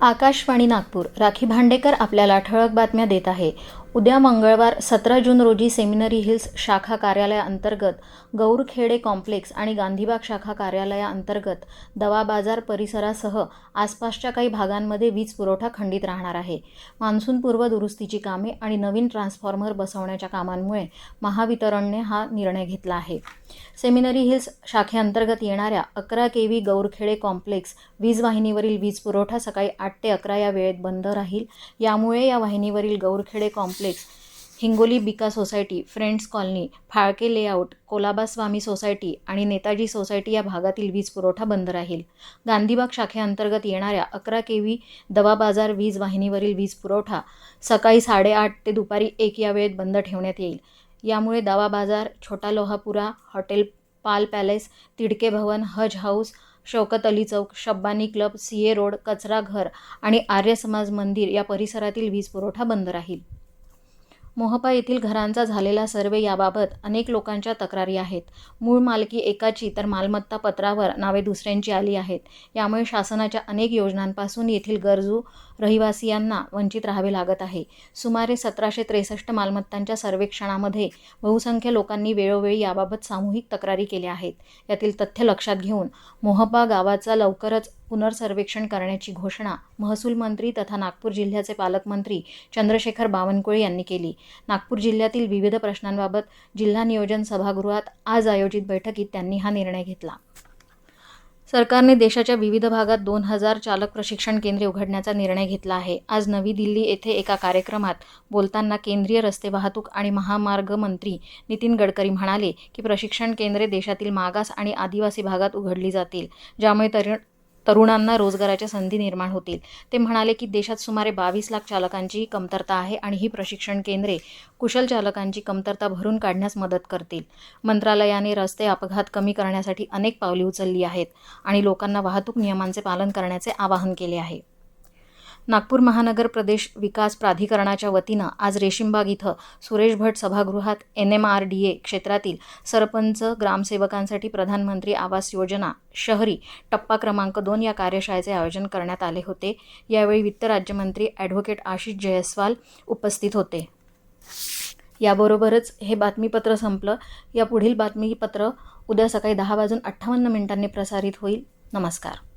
आकाशवाणी नागपूर राखी भांडेकर आपल्याला ठळक बातम्या देत आहे. उद्या मंगळवार सतरा जून रोजी सेमिनरी हिल्स शाखा कार्यालयाअंतर्गत गौरखेडे कॉम्प्लेक्स आणि गांधीबाग शाखा कार्यालयाअंतर्गत दवा बाजार परिसरासह आसपासच्या काही भागांमध्ये वीज पुरवठा खंडित राहणार आहे. मान्सूनपूर्व दुरुस्तीची कामे आणि नवीन ट्रान्सफॉर्मर बसवण्याच्या कामांमुळे महावितरणने हा निर्णय घेतला आहे. सेमिनरी हिल्स शाखेअंतर्गत येणाऱ्या अकरा के व्ही गौरखेडे कॉम्प्लेक्स वीज वाहिनीवरील वीज पुरवठा सकाळी आठ ते अकरा या वेळेत बंद राहील. यामुळे या वाहिनीवरील Gaurkhede complex Hingoli Bika society friends colony Phalke layout Colaba Swami society आणि नेताजी सोसायटी या भागातील वीज पुरवठा बंद राहील. गांधीबाग शाखेअंतर्गत येणाऱ्या अकरा के व्ही दवा बाजार वीज वाहिनीवरील वीज पुरवठा सकाळी साडेआठ ते दुपारी एक या वेळेत बंद ठेवण्यात येईल. यामुळे Dawa Bazar Chhota Lohapura hotel Pal palace Tidke Bhavan Haj house Shaukat Ali Chowk Shabbani club C A road कचरा घर आणि आर्य समाज मंदिर या परिसरातील वीज पुरवठा बंद राहील. मोहपा येथील घरांचा झालेला सर्वे याबाबत अनेक लोकांच्या तक्रारी आहेत. मूळ मालकी एकाची तर मालमत्ता पत्रावर नावे दुसऱ्यांची आली आहेत. यामुळे शासनाच्या अनेक योजनांपासून येथील गरजू रहिवासियांना वंचित राहावे लागत आहे. सुमारे सतराशे त्रेसष्ट मालमत्तांच्या सर्वेक्षणामध्ये बहुसंख्य लोकांनी वेळोवेळी याबाबत सामूहिक तक्रारी केल्या आहेत. यातील तथ्य लक्षात घेऊन मोहपा गावाचा लवकरच पुनर्सर्वेक्षण करण्याची घोषणा महसूल मंत्री तथा नागपूर जिल्ह्याचे पालकमंत्री चंद्रशेखर बावनकुळे यांनी केली. नागपूर जिल्ह्यातील विविध प्रश्नांबाबत जिल्हा नियोजन सभागृहात आज आयोजित बैठकीत त्यांनी हा निर्णय घेतला. सरकारने देशाच्या विविध भागात दोन हजार चालक प्रशिक्षण केंद्रे उघडण्याचा निर्णय घेतला आहे. आज नवी दिल्ली येथे एका कार्यक्रमात बोलताना केंद्रीय रस्ते वाहतूक आणि महामार्ग मंत्री नितीन गडकरी म्हणाले की प्रशिक्षण केंद्रे देशातील मागास आणि आदिवासी भागात उघडली जातील ज्यामुळे तरुण तरुणांना रोजगाराच्या संधी निर्माण होतील. ते म्हणाले की देशात सुमारे बावीस लाख चालकांची कमतरता आहे आणि ही प्रशिक्षण केंद्रे कुशल चालकांची कमतरता भरून काढण्यास मदत करतील. मंत्रालयाने रस्ते अपघात कमी करण्यासाठी अनेक पावले उचलली आहेत आणि लोकांना वाहतूक नियमांचे पालन करण्याचे आवाहन केले आहे. नागपूर महानगर प्रदेश विकास प्राधिकरणाच्या वतीनं आज रेशीमबाग इथं सुरेश भट सभागृहात N M R D A क्षेत्रातील सरपंच ग्रामसेवकांसाठी प्रधानमंत्री आवास योजना शहरी टप्पा क्रमांक दोन या कार्यशाळेचे आयोजन करण्यात आले होते. यावेळी वित्त राज्यमंत्री ॲडव्होकेट आशिष जयस्वाल उपस्थित होते. याबरोबरच हे बातमीपत्र संपलं. या पुढील बातमीपत्र उद्या सकाळी दहा वाजून अठ्ठावन्न मिनिटांनी प्रसारित होईल. नमस्कार.